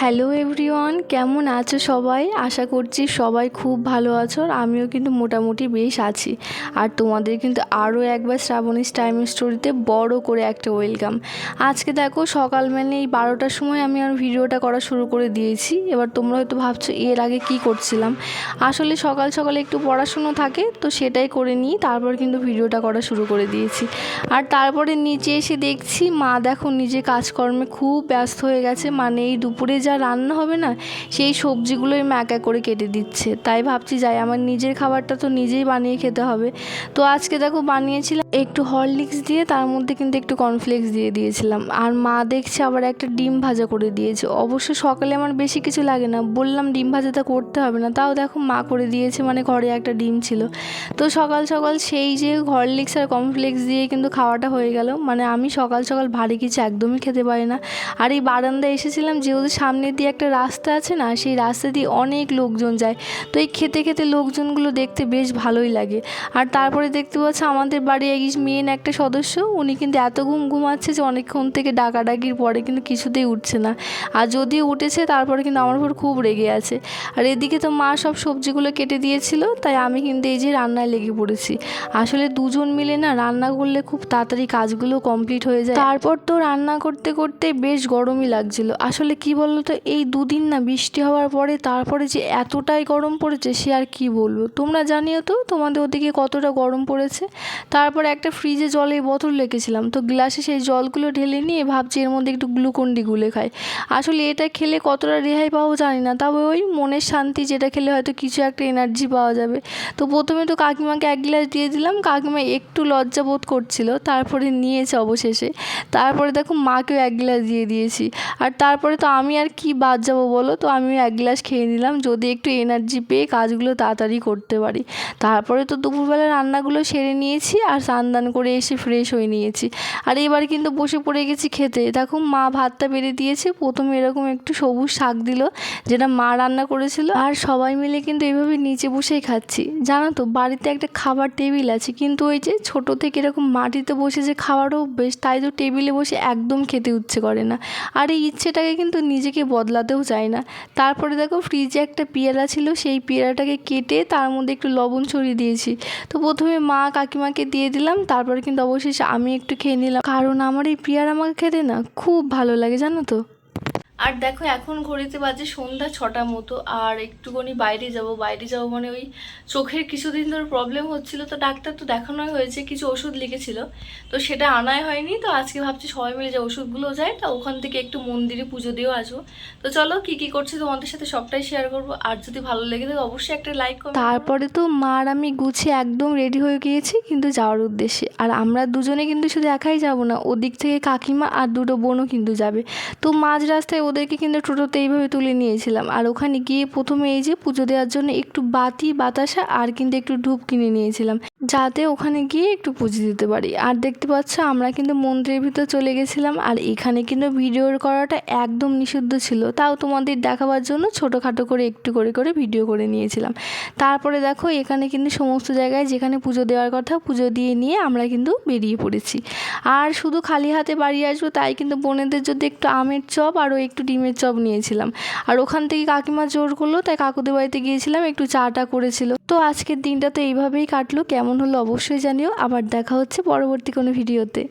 Hello everyone কেমন আছো সবাই? আশা করছি সবাই খুব ভালো আছো আর আমিও কিন্তু মোটামুটি বেশ আছি। আর তোমাদের কিন্তু আরও একবার শ্রাবণীস টাইম স্টোরিতে বড় করে একটা ওয়েলকাম আজকে দেখো সকাল মানে এই বারোটার সময় আমি আর ভিডিওটা করা শুরু করে দিয়েছি। এবার তোমরা হয়তো ভাবছ, এর আগে কি করছিলাম? আসলে সকাল সকালে একটু পড়াশুনো থাকে, তো সেটাই করে নিই তারপর কিন্তু ভিডিওটা করা শুরু করে দিয়েছি। আর তারপরে নিচে এসে দেখছি, মা দেখো নিজে কাজকর্মে খুব ব্যস্ত হয়ে গেছে। মানে এই দুপুরে যা রান্না হবে না, সেই সবজিগুলোই মা একা করে কেটে দিচ্ছে। তাই ভাবছি যাই, আমার নিজের খাবারটা তো নিজেই বানিয়ে খেতে হবে। তো আজকে দেখো বানিয়েছিলাম একটু হরলিক্স দিয়ে, তার মধ্যে কিন্তু একটু কর্নফ্লেক্স দিয়ে দিয়েছিলাম। আর মা দেখছে আবার একটা ডিম ভাজা করে দিয়েছে। অবশ্য সকালে আমার বেশি কিছু লাগে না, বললাম ডিম ভাজাটা করতে হবে না। তাও দেখো মা করে দিয়েছে মানে ঘরে একটা ডিম ছিল। তো সকাল সকাল সেই যে হরলিক্স আর কর্নফ্লেক্স দিয়ে কিন্তু খাওয়াটা হয়ে গেল। মানে আমি সকাল সকাল ভারী কিছু একদমই খেতে পারি না। আর এই বারান্দায় এসেছিলাম, যেহেতু সামনে দিয়ে একটা রাস্তা আছে না, সেই রাস্তা দিয়ে অনেক লোকজন যায়। তো এই খেতে খেতে লোকজনগুলো দেখতে বেশ ভালোই লাগে। আর তারপরে দেখতে পাচ্ছ আমাদের বাড়ি এই মেন একটা সদস্য, উনি কিন্তু এত ঘুম ঘুমাচ্ছে যে অনেকক্ষণ থেকে ডাকাডাকির পরে কিন্তু কিছুতেই উঠছে না। আর যদিও উঠেছে, তারপরে কিন্তু আমার উপর খুব রেগে আছে। আর এদিকে তো মা সব সবজিগুলো কেটে দিয়েছিল, তাই আমি কিন্তু এই যে রান্নায় লেগে পড়েছি। আসলে দুজন মিলে না রান্না করলে খুব তাড়াতাড়ি কাজগুলো কমপ্লিট হয়ে যায়। তারপর তো রান্না করতে করতে বেশ গরমই লাগছিল। আসলে কি বলতো তো এই দুদিন না বৃষ্টি হওয়ার পরে, তারপরে যে এতটাই গরম পড়েছে, সে আর কি বলব? তোমরা জানিও তো, তোমাদের ওদিকে কতটা গরম পড়েছে। তারপর একটা ফ্রিজে জলের বোতল রেখেছিলাম, তো গ্লাসে সেই জলগুলো ঢেলে নিয়ে ভাবছি এর মধ্যে একটু গ্লুকন ডি গুলে খাই। আসলে এটা খেলে কতটা রেহাই পাবো জানি না, তবে ওই মনের শান্তি যেটা খেলে হয়তো কিছু একটা এনার্জি পাওয়া যাবে। তো প্রথমে তো কাকিমাকে এক গ্লাস দিয়ে দিলাম, কাকিমা একটু লজ্জা বোধ করছিল, তারপরে নিয়েছে অবশেষে। তারপরে দেখো মাকেও এক গ্লাস দিয়ে দিয়েছি। আর তারপরে তো আমি আর কি বাদ যাব বলো তো? আমিও এক গ্লাস খেয়ে নিলাম। যদি একটু এনার্জি পেয়ে কাজগুলো তাড়াতাড়ি করতে পারি। তারপরে তো দুপুরবেলা রান্নাগুলো সেরে নিয়েছি আর স্নান করে এসে ফ্রেশ হয়ে নিয়েছি। আর এবার কিন্তু বসে পড়ে গেছি খেতে। দেখো, মা ভাতটা বেড়ে দিয়েছে। প্রথমে এরকম একটু সবুজ শাক দিল, যেটা মা রান্না করেছিল। আর সবাই মিলে কিন্তু এইভাবে নিচে বসেই খাচ্ছি। জানো তো, বাড়িতে একটা খাবার টেবিল আছে। কিন্তু ওই যে ছোটো থেকে এরকম মাটিতে বসে যে খাওয়ারও বেশ তাই তো টেবিলে বসে একদম খেতে ইচ্ছে করে না। আর এই ইচ্ছেটাকে কিন্তু নিজেকে বদলাতেও চায় না। তারপরে দেখো ফ্রিজে একটা পেয়ারা ছিল, সেই পেয়ারাটাকে কেটে তার মধ্যে একটু লবণ ছড়িয়ে দিয়েছি। তো প্রথমে মা কাকিমাকে দিয়ে দিলাম, তারপরে কিন্তু অবশেষে আমি একটু খেয়ে নিলাম। কারণ আমার এই পেয়ারা আমাকে খেতে না খুব ভালো লাগে, জানো তো? আর দেখো, এখন ঘড়িতে বাজে সন্ধ্যা ছটা মতো, আর একটুখানি বাইরে যাব। বাইরে যাব মানে ওই চোখের কিছুদিন ধরে প্রবলেম হচ্ছিল, তো ডাক্তার তো দেখানোই হয়েছে, কিছু ওষুধ লিখেছিল। তো সেটা আনাই হয়নি, তো আজকে ভাবছি সবাই মিলে যে ওষুধগুলো যায় তা ওখান থেকে একটু মন্দিরে পুজো দিয়েও আসব। তো চলো, কি কি করছি তোমাদের সাথে সবটাই শেয়ার করব। আর যদি ভালো লেগে থাকে, অবশ্যই একটা লাইক করো। তারপরে তো মার আমি গুছিয়ে একদম রেডি হয়ে গিয়েছি, কিন্তু যাওয়ার উদ্দেশ্যে। আর আমরা দুজনে কিন্তু শুধু একাই যাব না, ওদিক থেকে কাকিমা আর দুটো বোনও কিন্তু যাবে। তো মাঝ রাস্তায় ওদেরকে কিন্তু টোটোতে এইভাবে তুলে নিয়েছিলাম। আর ওখানে গিয়ে প্রথমে এই যে পুজো দেওয়ার জন্য একটু বাতি, বাতাসা আর কিন্তু একটু ধূপ কিনে নিয়েছিলাম। যাতে ওখানে গিয়ে একটু পুজো দিতে পারি। আর দেখতে পাচ্ছ, আমরা কিন্তু মন্দিরের ভিতর চলে গেছিলাম। আর এখানে কিন্তু ভিডিও করাটা একদম নিষিদ্ধ ছিল। তাও তোমাদের দেখাবার জন্য ছোটোখাটো করে একটু করে করে ভিডিও করে নিয়েছিলাম। তারপরে দেখো, এখানে কিন্তু সমস্ত জায়গায় যেখানে পুজো দেওয়ার কথা, পুজো দিয়ে নিয়ে আমরা কিন্তু বেরিয়ে পড়েছি। আর শুধু খালি হাতে বাড়ি আসব, তাই কিন্তু বোনেদের যদি একটু আমের চপ আরও একটু ডিমের চপ নিয়েছিলাম। আর ওখান থেকে কাকিমা জোর করল, তাই কাকুদের বাড়িতে গিয়েছিলাম, একটু চাটা করেছিল। তো আজকের দিনটা তো এইভাবেই কাটলো, কেমন হলো অবশ্যই জানিও। আবার দেখা হচ্ছে পরবর্তী কোনো ভিডিওতে।